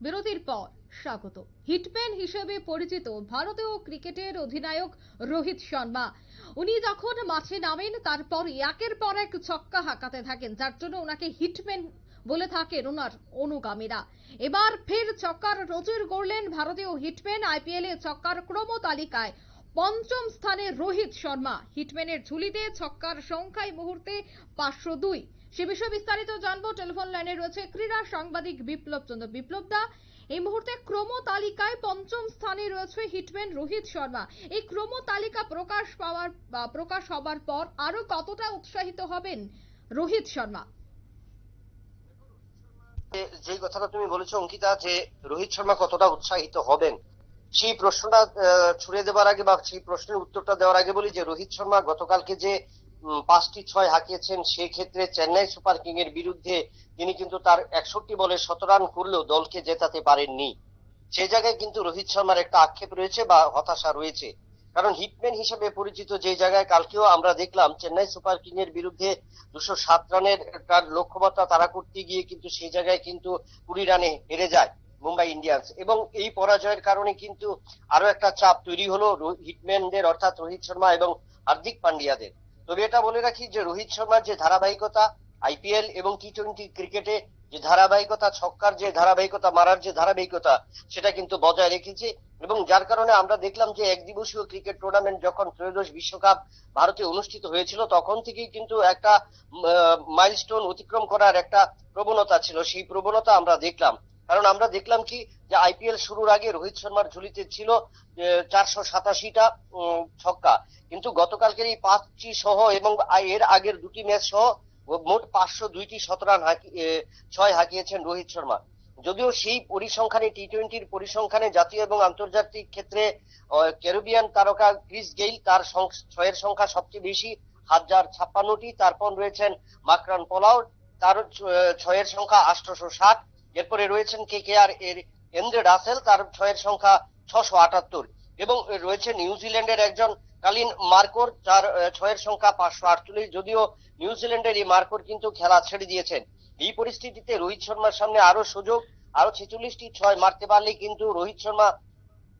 বিরতির পর স্বাগত। হিটম্যান হিসেবে পরিচিত ভারতীয় ক্রিকেটের অধিনায়ক রোহিত শর্মা। উনি যখন মাঠে নামেন তারপর একের পর এক ছক্কা হাঁকাতে থাকেন, যার জন্য ওনাকে হিটম্যান বলে থাকেন ওনার অনুগামীরা। এবার ফের ছক্কার রচুর গড়লেন ভারতীয় হিটম্যান আইপিএলে ছক্কার ক্রম তালিকায় পঞ্চম স্থানে রোহিত শর্মা। হিটম্যানের ঝুলিতে ছক্কার সংখ্যা এই মুহূর্তে পাঁচশো দুই। সে বিষয়ে বিস্তারিত জানব। টেলিফোন লাইনে রয়েছে ক্রীড়া সাংবাদিক বিপ্লব চন্দ্র। বিপ্লব দা, এই মুহূর্তে ক্রম তালিকায় পঞ্চম স্থানে রয়েছে হিটম্যান রোহিত শর্মা। এই ক্রম তালিকা প্রকাশ পাওয়ার প্রকাশ হবার পর আরও কতটা উৎসাহিত হবেন রোহিত শর্মা? যে কথাটা তুমি বলেছ, অঙ্কিতা, যে রোহিত শর্মা কতটা উৎসাহিত হবেন সেই প্রশ্নটা ছুড়ে দেওয়ার আগে বা সেই প্রশ্নের উত্তরটা দেওয়ার আগে বলি যে, রোহিত শর্মা গতকালকে যে পাঁচটি ছয় হাঁকিয়েছেন সেই ক্ষেত্রে চেন্নাই সুপার কিং এর বিরুদ্ধে তিনি কিন্তু তার একষট্টি বলে শত রান করলেও দলকে জেতাতে পারেননি। সেই জায়গায় কিন্তু রোহিত শর্মার একটা আক্ষেপ রয়েছে বা হতাশা রয়েছে। কারণ হিটম্যান হিসেবে পরিচিত যে জায়গায় কালকেও আমরা দেখলাম, চেন্নাই সুপার কিং এর বিরুদ্ধে দুশো সাত রানের তার লক্ষ্যমাত্রা তারা করতে গিয়ে কিন্তু সেই জায়গায় কিন্তু কুড়ি রানে হেরে যায়। মুম্বাই ইন্ডিয়ান্স। এবং এই পরাজয়ের কারণে কিন্তু আরও একটা চাপ তৈরি হলো হিটম্যানদের, অর্থাৎ রোহিত শর্মা এবং হার্দিক পান্ডিয়াদের। তবে এটা বলে রাখি যে রোহিত শর্মার যে ধারাবাহিকতা আইপিএল এবং টি টোয়েন্টি ক্রিকেটে যে ধারাবাহিকতা, ছক্কার যে ধারাবাহিকতা, মারার যে ধারাবাহিকতা, সেটা কিন্তু বজায় রেখেছে। এবং যার কারণে আমরা দেখলাম যে একদিবসীয় ক্রিকেট টুর্নামেন্ট যখন ত্রয়োদশ বিশ্বকাপ ভারতে অনুষ্ঠিত হয়েছিল, তখন থেকেই কিন্তু একটা মাইলস্টোন অতিক্রম করার একটা প্রবণতা ছিল। সেই প্রবণতা আমরা দেখলাম। কারণ আমরা দেখলাম কি, যে আইপিএল শুরুর আগে রোহিত শর্মার ঝুলিতে ছিল চারশো সাতাশিটা ছক্কা। কিন্তু গতকালকের এই পাঁচটি সহ এবং এর আগের দুটি ম্যাচ সহ মোট পাঁচশো দুইটি শতরান ছয় হাঁকিয়েছেন রোহিত শর্মা। যদিও সেই পরিসংখ্যানে টি টোয়েন্টির পরিসংখ্যানে জাতীয় এবং আন্তর্জাতিক ক্ষেত্রে ক্যারিবিয়ান তারকা ক্রিস গেইল তার ছয়ের সংখ্যা সবচেয়ে বেশি, হাজার ছাপ্পান্নটি। তারপর রয়েছেন মাকরান পোলাও তার ছয়ের সংখ্যা আটশোশো ষাট এরপরে রয়েছেন কে কে আর এর এন্দ্রে রাসেল, তার ছয়ের সংখ্যা ছশো আটাত্তর। এবং রয়েছে নিউজিল্যান্ডের একজন কালীন মার্কোর যার ছয়ের সংখ্যা পাঁচশো আটচল্লিশ। যদিও নিউজিল্যান্ডের এই মার্কোর কিন্তু খেলা ছেড়ে দিয়েছেন। এই পরিস্থিতিতে রোহিত শর্মার সামনে আরও সুযোগ আরও ছেচল্লিশটি ছয় মারতে পারলে কিন্তু রোহিত শর্মা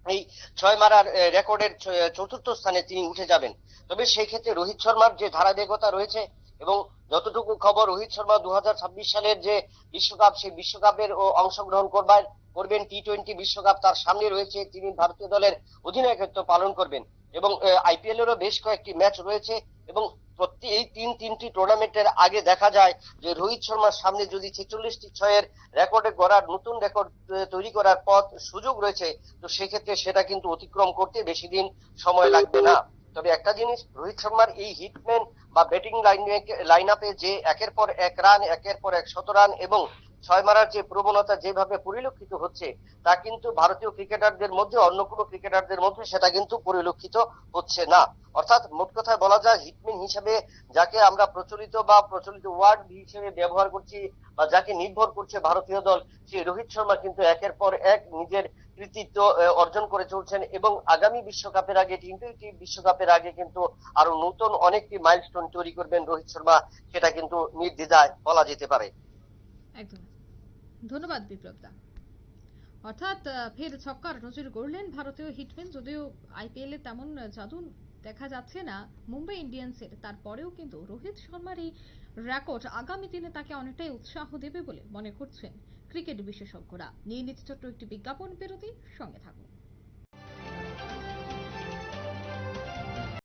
এই ছয় মারার রেকর্ডের চতুর্থ স্থানে তিনি উঠে যাবেন। তবে সেই ক্ষেত্রে রোহিত শর্মার যে ধারাবাহিকতা রয়েছে এবং যতটুকু খবর রোহিত শর্মা দু হাজার ছাব্বিশ সালের যে বিশ্বকাপ, সেই বিশ্বকাপের অংশগ্রহণ করবেন করবেন টি টোয়েন্টি বিশ্বকাপ তার সামনে রয়েছে, তিনি ভারতীয় দলের অধিনায়কত্ব পালন করবেন। এবং আইপিএল এরও বেশ কয়েকটি ম্যাচ রয়েছে এবং প্রতি, এই তিন, তিনটি টুর্নামেন্টের আগে দেখা যায় যে রোহিত শর্মার সামনে যদি ছেচল্লিশটি ছয়ের রেকর্ডে গড়ার, নতুন রেকর্ড তৈরি করার পথ, সুযোগ রয়েছে, তো সেক্ষেত্রে সেটা কিন্তু অতিক্রম করতে বেশি দিন সময় লাগবে না। তবে একটা জিনিস, রোহিত শর্মার এই হিটম্যান বা ব্যাটিং লাইন লাইন আপে যে একের পর এক রান একের পর এক শত রান এবং ছয় মারার যে প্রবণতা যেভাবে পরিলক্ষিত হচ্ছে, তা কিন্তু ভারতীয় ক্রিকেটারদের মধ্যে, অন্য কোনো ক্রিকেটারদের মধ্যে সেটা কিন্তু পরিলক্ষিত হচ্ছে না। অর্থাৎ মোট কথায় বলা যায়, হিটম্যান হিসেবে যাকে আমরা প্রচলিত বা প্রচলিত ওয়ার্ড হিসেবে ব্যবহার করছি বা যাকে নির্ভর করছে ভারতীয় দল সেই রোহিত শর্মা কিন্তু একের পর এক নিজের কৃতিত্ব অর্জন করে চলছেন এবং আগামী বিশ্বকাপের আগে টি টোয়েন্টি বিশ্বকাপের আগে কিন্তু আরও নতুন অনেকটি মাইলস্টোন তৈরি করবেন রোহিত শর্মা, সেটা কিন্তু নির্দ্বিধায় বলা যেতে পারে। একদম। ধন্যবাদ, বিপ্লবদা। অর্থাৎ ফের ছক্কার নজির গড়লেন ভারতীয় হিটম্যান, যদিও আইপিএল তেমন জাদু দেখা যাচ্ছে না মুম্বাই ইন্ডিয়ান্সের। তারপরেও কিন্তু রোহিত শর্মার এই রেকর্ড আগামী দিনে তাকে অনেকটাই উৎসাহ দেবে বলে মনে করছেন ক্রিকেট বিশেষজ্ঞরা। নিয়ে নিচ্ছে ছোট্ট একটি বিজ্ঞাপন বিরতি, সঙ্গে থাকুন।